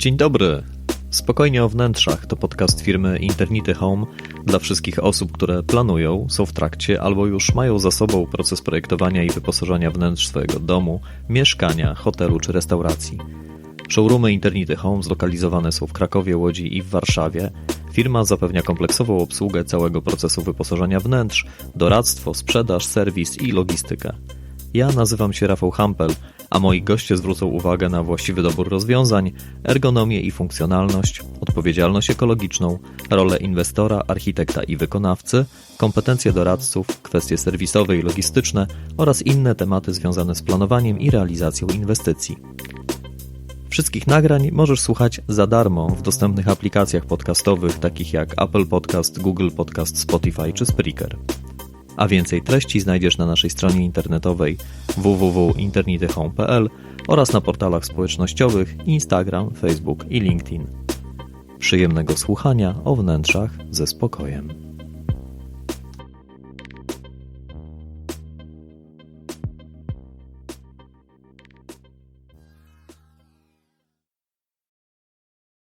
Dzień dobry. Spokojnie o wnętrzach to podcast firmy Internity Home dla wszystkich osób, które planują, są w trakcie albo już mają za sobą proces projektowania i wyposażania wnętrz swojego domu, mieszkania, hotelu czy restauracji. Showroomy Internity Home zlokalizowane są w Krakowie, Łodzi i w Warszawie. Firma zapewnia kompleksową obsługę całego procesu wyposażania wnętrz, doradztwo, sprzedaż, serwis i logistykę. Ja nazywam się Rafał Hampel, a moi goście zwrócą uwagę na właściwy dobór rozwiązań, ergonomię i funkcjonalność, odpowiedzialność ekologiczną, rolę inwestora, architekta i wykonawcy, kompetencje doradców, kwestie serwisowe i logistyczne oraz inne tematy związane z planowaniem i realizacją inwestycji. Wszystkich nagrań możesz słuchać za darmo w dostępnych aplikacjach podcastowych takich jak Apple Podcast, Google Podcast, Spotify czy Spreaker. A więcej treści znajdziesz na naszej stronie internetowej www.internityhome.pl oraz na portalach społecznościowych Instagram, Facebook i LinkedIn. Przyjemnego słuchania o wnętrzach ze spokojem.